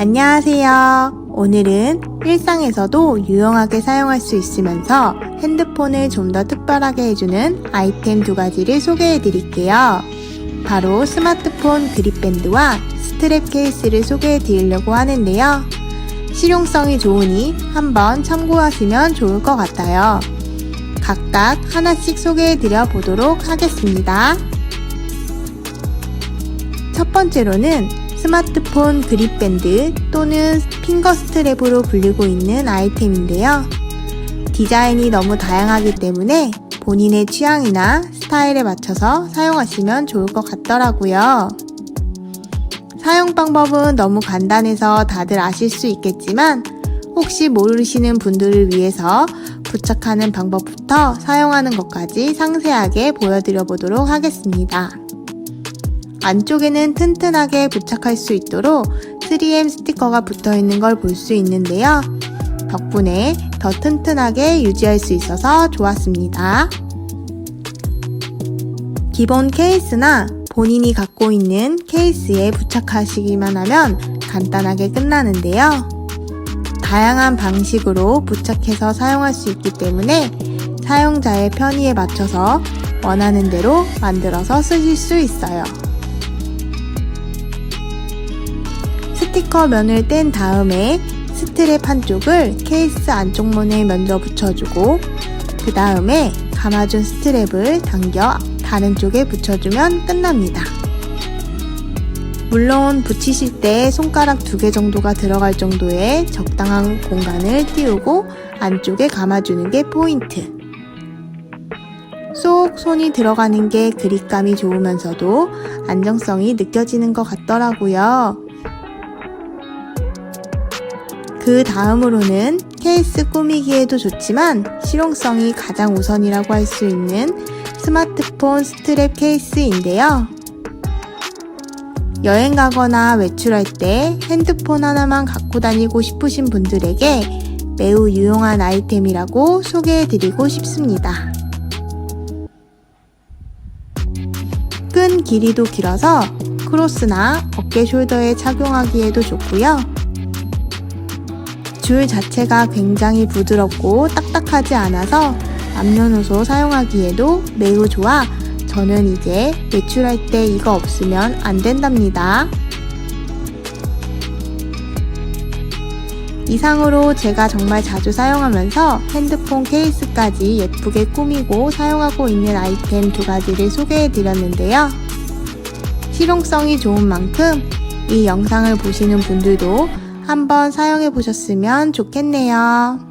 안녕하세요. 오늘은 일상에서도 유용하게 사용할 수 있으면서 핸드폰을 좀 더 특별하게 해주는 아이템 두 가지를 소개해 드릴게요. 바로 스마트폰 그립밴드와 스트랩 케이스를 소개해 드리려고 하는데요. 실용성이 좋으니 한번 참고하시면 좋을 것 같아요. 각각 하나씩 소개해 드려 보도록 하겠습니다. 첫 번째로는 스마트폰 그립밴드 또는 핑거 스트랩으로 불리고 있는 아이템인데요. 디자인이 너무 다양하기 때문에 본인의 취향이나 스타일에 맞춰서 사용하시면 좋을 것 같더라고요. 사용 방법은 너무 간단해서 다들 아실 수 있겠지만 혹시 모르시는 분들을 위해서 부착하는 방법부터 사용하는 것까지 상세하게 보여드려 보도록 하겠습니다. 안쪽에는 튼튼하게 부착할 수 있도록 3M 스티커가 붙어 있는 걸 볼 수 있는데요. 덕분에 더 튼튼하게 유지할 수 있어서 좋았습니다. 기본 케이스나 본인이 갖고 있는 케이스에 부착하시기만 하면 간단하게 끝나는데요. 다양한 방식으로 부착해서 사용할 수 있기 때문에 사용자의 편의에 맞춰서 원하는 대로 만들어서 쓰실 수 있어요. 스티커 면을 뗀 다음에 스트랩 한쪽을 케이스 안쪽면에 먼저 붙여주고 그 다음에 감아준 스트랩을 당겨 다른 쪽에 붙여주면 끝납니다. 물론 붙이실 때 손가락 두 개 정도가 들어갈 정도의 적당한 공간을 띄우고 안쪽에 감아주는 게 포인트. 쏙 손이 들어가는 게 그립감이 좋으면서도 안정성이 느껴지는 것 같더라고요. 그 다음으로는 케이스 꾸미기에도 좋지만 실용성이 가장 우선이라고 할 수 있는 스마트폰 스트랩 케이스인데요. 여행 가거나 외출할 때 핸드폰 하나만 갖고 다니고 싶으신 분들에게 매우 유용한 아이템이라고 소개해 드리고 싶습니다. 끈 길이도 길어서 크로스나 어깨 숄더에 착용하기에도 좋고요. 줄 자체가 굉장히 부드럽고 딱딱하지 않아서 남녀노소 사용하기에도 매우 좋아 저는 이제 외출할 때 이거 없으면 안 된답니다. 이상으로 제가 정말 자주 사용하면서 핸드폰 케이스까지 예쁘게 꾸미고 사용하고 있는 아이템 두 가지를 소개해 드렸는데요. 실용성이 좋은 만큼 이 영상을 보시는 분들도 한번 사용해 보셨으면 좋겠네요.